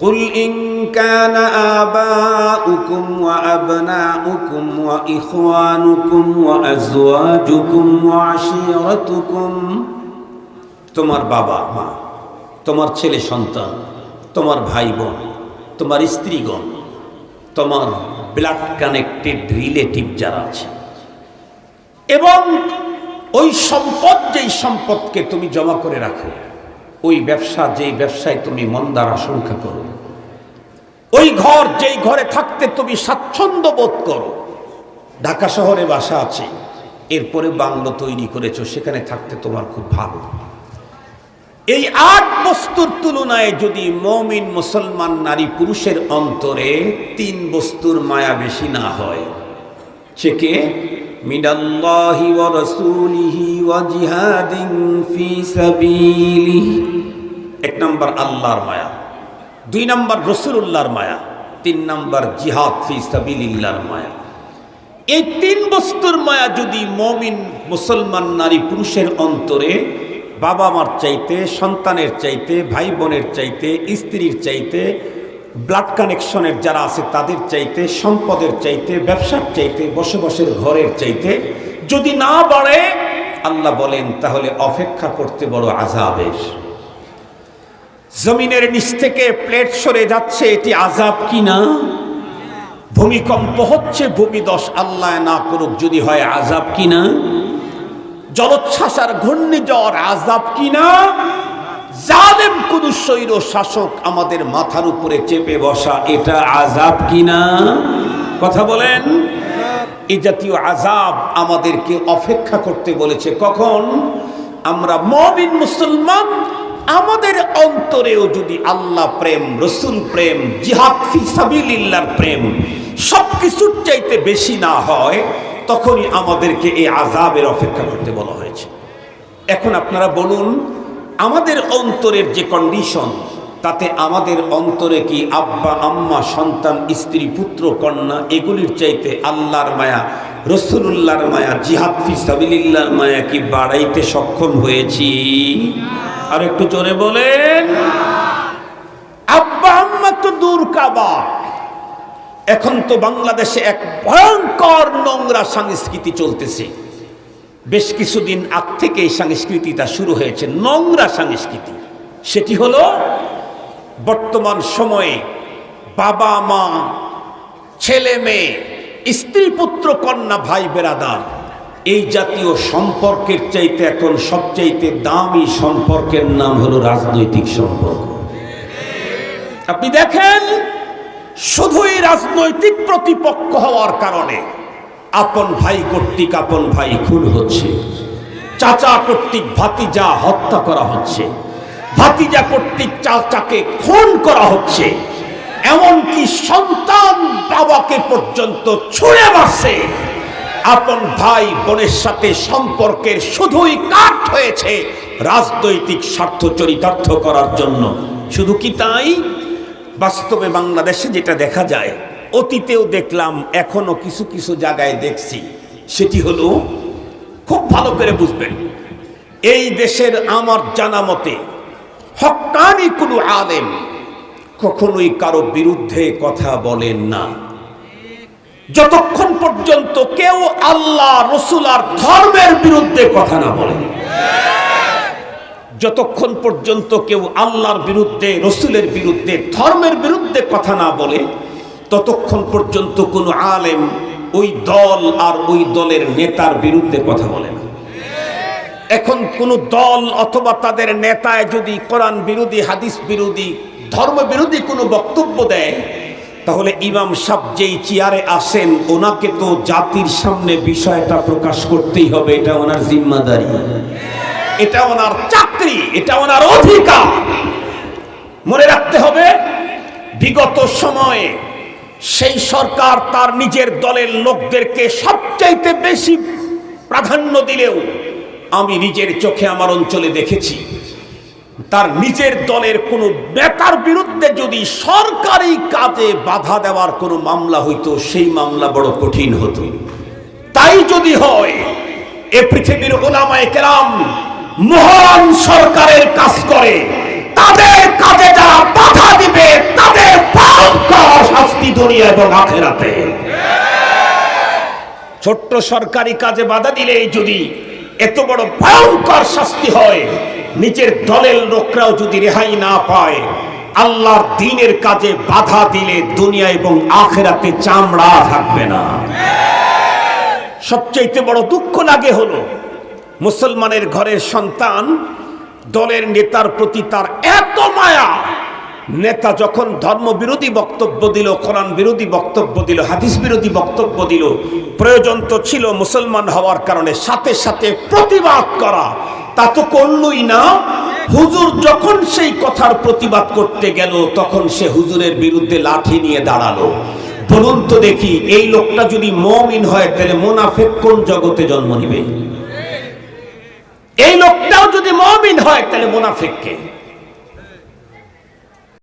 قل إن كان آباؤكم وأبناؤكم وإخوانكم وأزواجكم وعشيرتكم তোমার বাবা মা তোমার ছেলে সন্তান তোমার ভাই বোন তোমার স্ত্রীগণ তোমার ব্লাড কানেক্টেড রিলেটিভ যারা আছে এবং ওই সম্পদ যেই সম্পদকে তুমি জমা করে রাখো ওই ব্যবসা যেই ব্যবসায় তুমি মন্দার আশঙ্কা করো ওই ঘর যেই ঘরে থাকতে তুমি স্বাচ্ছন্দ্য বোধ করো। ঢাকা শহরে বাসা আছে, এরপরে বাংলো তৈরি করেছ, সেখানে থাকতে তোমার খুব ভালো। এই আট বস্তুর তুলনায় যদি মমিন মুসলমান নারী পুরুষের অন্তরে তিন বস্তুর মায়া বেশি না হয়, সে কে? ওয়া রাসূলিহি ওয়া জিহাদিন ফি সাবিলিহি এক নম্বর আল্লাহর মায়া, দুই নম্বর রসুল্লাহর মায়া, তিন নম্বর জিহাদ ফি সাবিলিল্লাহর মায়া। এই তিন বস্তুর মায়া যদি মমিন, মুসলমান, নারী, পুরুষের অন্তরে বাবা মার চাইতে, সন্তানের চাইতে ভাই বোনের চাইতে, স্ত্রীর চাইতে ব্লাড কানেকশনের যারা আছে, তাদের চাইতে, সম্পদের চাইতে, ব্যবসার চাইতে, বসবাসের ঘরের চাইতে যদি না বাড়ে, আল্লাহ বলেন, তাহলে অপেক্ষা করতে বড় আজাবের জমিনের নিচ থেকে প্লেট সরে যাচ্ছে, এটি আজাব কি না ভূমিকম্প হচ্ছে, ভূমিদশ আল্লাহ না করুক, যদি হয় আজাব কি না জলোচ্ছ্বাস আর ঘূর্ণিঝড় আজাব কি না জালেম কোন শৈর শাসক আমাদের মাথার উপরে চেপে বসা, এটা আজাব কি না কথা বলেন। এই জাতীয় আজাব আমাদেরকে অপেক্ষা করতে বলেছে। কখন? আমরা মবিন মুসলমান, আমাদের অন্তরেও যদি আল্লাহ প্রেম, রসুল প্রেম, জিহাদ ফিসাবিল্লার প্রেম সব কিছুর চাইতে বেশি না হয়, তখনই আমাদেরকে এই আজাবের অপেক্ষা করতে বলা হয়েছে। এখন আপনারা বলুন আমাদের অন্তরের যে কন্ডিশন তাতে আমাদের অন্তরে কি আব্বা, আম্মা, সন্তান, স্ত্রী, পুত্র, কন্যা, এগুলির চাইতে আল্লাহর মায়া রসুল্লাহর মায়া, জিহাদ ফিসাবিল্লার মায়া কি বাড়াইতে সক্ষম হয়েছি? আর একটু জোরে বলেন। আব্বা, আম্মা তো দূর কাবা। এখন তো বাংলাদেশে এক ভয়ঙ্কর নোংরা সংস্কৃতি চলতেছে। বেশ কিছুদিন আগ থেকে এই সংস্কৃতিটা শুরু হয়েছে, নোংরা সংস্কৃতি। সেটি হলো বর্তমান সময়ে বাবা মা, ছেলে মেয়ে, স্ত্রী পুত্র, কন্যা, ভাই, বেরাদার, এই জাতীয় সম্পর্কের চাইতে এখন সবচাইতে দামি সম্পর্কের নাম হলো রাজনৈতিক সম্পর্ক। আপনি দেখেন, শুধুই রাজনৈতিক প্রতিপক্ষ হওয়ার কারণে আপন ভাই কর্তৃক আপন ভাই খুন হচ্ছে। চাচা কর্তৃক ভাতিজা হত্যা করা হচ্ছে। ভাতিজা কর্তৃক চাচাকে খুন করা হচ্ছে। এমনকি সন্তান বাবাকে পর্যন্ত ছুঁড়ে মারছে। আপন ভাই বোনের সাথে সম্পর্কের শুধুই কাঠ হয়েছে রাজনৈতিক স্বার্থ চরিতার্থ করার জন্য। শুধু কি তাই? বাস্তবে বাংলাদেশে যেটা দেখা যায় অতীতেও দেখলাম, এখনও কিছু কিছু জায়গায় দেখছি। সেটি হলো, খুব ভালো করে বুঝবেন, এই দেশের আমার জানা মতে হকানি কোনো আলেম কখনোই কারও বিরুদ্ধে কথা বলেন না। যতক্ষণ পর্যন্ত কেউ আল্লাহ, রসুল আর ধর্মের বিরুদ্ধে কথা না বলে। যতক্ষণ পর্যন্ত কেউ আল্লাহর বিরুদ্ধে, রসুলের বিরুদ্ধে, ধর্মের বিরুদ্ধে কথা না বলে ততক্ষণ পর্যন্ত কোনো আলেম ওই দল আর ওই দলের নেতার বিরুদ্ধে কথা বলে না। এখন কোন দল অথবা তাদের নেতায় যদি কোরআন বিরোধী, হাদিস বিরোধী, ধর্ম বিরোধী কোনো বক্তব্য দেয়, তাহলে ইমাম সাহ যেই চেয়ারে আসেন, ওনাকে তো জাতির সামনে বিষয়টা প্রকাশ করতেই হবে। এটা ওনার জিম্মাদারি। এটা ওনার চাকরি। এটা ওনার অধিকার। মনে রাখতে হবে, বিগত সময়ে সেই সরকার তার নিজের দলের লোকদেরকে সবচাইতে বেশি প্রাধান্য দিলেও আমি নিজের চোখে আমার অঞ্চলে দেখেছি, তার নিজের দলের কোনো নেতার বিরুদ্ধে যদি সরকারি কাজে বাধা দেওয়ার কোনো মামলা হইতো, সেই মামলা বড় কঠিন হতো। তাই যদি হয়, এ পৃথিবীর ওলামায় কেরাম মহান সরকারের কাজ করে। তাদের কাজে যারা বাধা দিবে, তাদের শাস্তি দুনিয়া এবং আখেরাতে। ছোট্ট সরকারি কাজে বাধা দিলে যদি এত বড় ভয়ঙ্কর শাস্তি হয়, নিজের দলের লোকরাও যদি রেহাই না পায়, আল্লাহর দিনের কাজে বাধা দিলে দুনিয়া এবং আখেরাতে চামড়া থাকবে না। সবচাইতে বড় দুঃখ লাগে হলো, মুসলমানের ঘরের সন্তান দলের নেতার প্রতি তার এত মায়া। নেতা যখন ধর্ম বিরোধী বক্তব্য দিল, কোরআন বিরোধী বক্তব্য দিল, হাদিস বিরোধী বক্তব্য দিল, প্রয়োজন তো ছিল মুসলমান হওয়ার কারণে সাথে সাথে প্রতিবাদ করা। তা তো করলই না। হুজুর যখন সেই কথার প্রতিবাদ করতে গেল, তখন সে হুজুরের বিরুদ্ধে লাঠি নিয়ে দাঁড়াল। বলুন তো দেখি, এই লোকটা যদি মমিন হয়, তাহলে মোনাফেক কোন জগতে জন্ম নিবে? এই লোকটাও যদি মমিন হয়, তাহলে মোনাফেককে?